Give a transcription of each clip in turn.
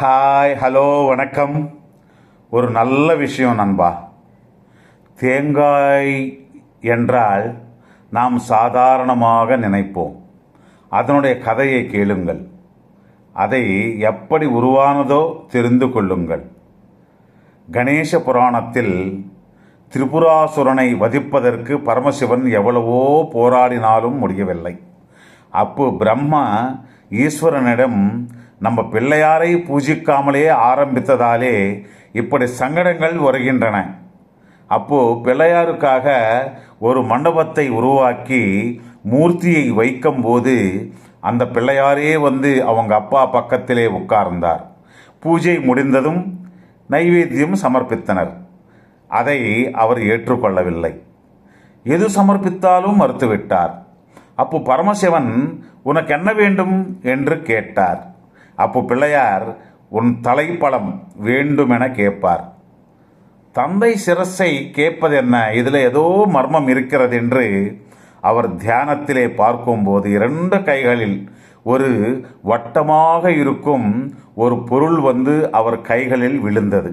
Hi hello வணக்கம். ஒரு நல்ல விஷயம் நண்பா. தேங்காய் என்றால் நாம் சாதாரணமாக நினைப்போம். அதனுடைய கதையை கேளுங்கள். அதை எப்படி உருவானதோ தெரிந்து கொள்ளுங்கள். கணேச புராணத்தில் திரிபுராசுரனை வதிப்பதற்கு பரமசிவன் எவ்வளவோ போராடினாலும் முடியவில்லை. அப்போ பிரம்மா ஈஸ்வரனிடம் நம்ம பிள்ளையாரை பூஜிக்காமலே ஆரம்பித்ததாலே இப்படி சங்கடங்கள் வருகின்றன. அப்போ பிள்ளையாருக்காக ஒரு மண்டபத்தை உருவாக்கி மூர்த்தியை வைக்கும்போது அந்த பிள்ளையாரே வந்து அவங்க அப்பா பக்கத்திலே உட்கார்ந்தார். பூஜை முடிந்ததும் நைவேத்தியம் சமர்ப்பித்தனர். அதை அவர் ஏற்றுக்கொள்ளவில்லை. எது சமர்ப்பித்தாலும் மறுத்துவிட்டார். அப்போ பரமசிவன் உனக்கு என்ன வேண்டும் என்று கேட்டார். அப்போ பிள்ளையார் உன் தலைப்பழம் வேண்டுமென கேட்பார். தந்தை சிரஸை கேட்பதென்ன? இதில் ஏதோ மர்மம் இருக்கிறது என்று அவர் தியானத்திலே பார்க்கும்போது இரண்டு கைகளில் ஒரு வட்டமாக இருக்கும் ஒரு பொருள் வந்து அவர் கைகளில் விழுந்தது.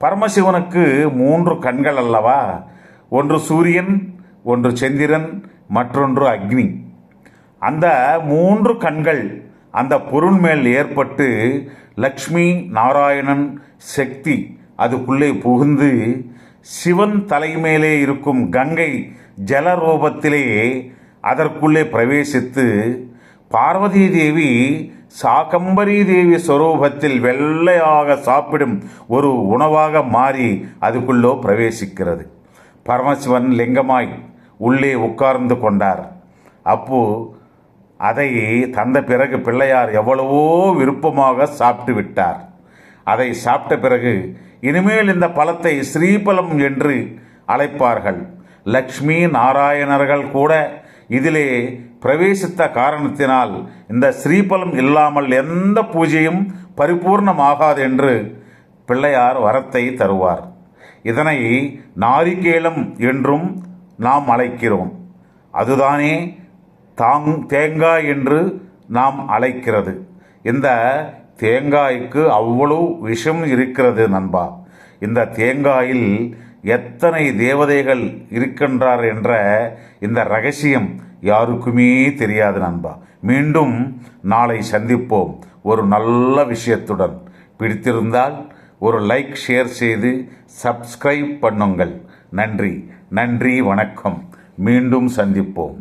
பரமசிவனுக்கு மூன்று கண்கள் அல்லவா? ஒன்று சூரியன் ஒன்று சந்திரன் மற்றொன்று அக்னி. அந்த மூன்று கண்கள் அந்த பொருள் மேல் ஏற்பட்டு லக்ஷ்மி நாராயணன் சக்தி அதுக்குள்ளே புகுந்து சிவன் தலைமையிலே இருக்கும் கங்கை ஜலரூபத்திலே அதற்குள்ளே பிரவேசித்து பார்வதி தேவி சாகம்பரி தேவி ஸ்வரூபத்தில் வெள்ளையாக சாப்பிடும் ஒரு உணவாக மாறி அதுக்குள்ளோ பிரவேசிக்கிறது. பரமசிவன் லிங்கமாய் உள்ளே உட்கார்ந்து கொண்டார். அப்போது அதை தந்த பிறகு பிள்ளையார் எவ்வளவோ விருப்பமாக சாப்பிட்டு விட்டார். அதை சாப்பிட்ட பிறகு இனிமேல் இந்த பழத்தை ஸ்ரீபலம் என்று அழைப்பார்கள். லக்ஷ்மி நாராயணர்கள் கூட இதிலே பிரவேசித்த காரணத்தினால் இந்த ஸ்ரீபலம் இல்லாமல் எந்த பூஜையும் பரிபூர்ணமாகாது என்று பிள்ளையார் வரத்தை தருவார். இதனை நாரிகேலம் என்றும் நாம் அழைக்கிறோம். அதுதானே தாங் தேங்காய் என்று நாம் அழைக்கிறது. இந்த தேங்காய்க்கு அவ்வளவு விஷம் இருக்கிறது நண்பா. இந்த தேங்காயில் எத்தனை தேவதைகள் இருக்கின்றார் என்ற இந்த ரகசியம் யாருக்குமே தெரியாது நண்பா. மீண்டும் நாளை சந்திப்போம் ஒரு நல்ல விஷயத்துடன். பிடித்திருந்தால் ஒரு லைக் ஷேர் செய்து சப்ஸ்கிரைப் பண்ணுங்கள். நன்றி நன்றி வணக்கம். மீண்டும் சந்திப்போம்.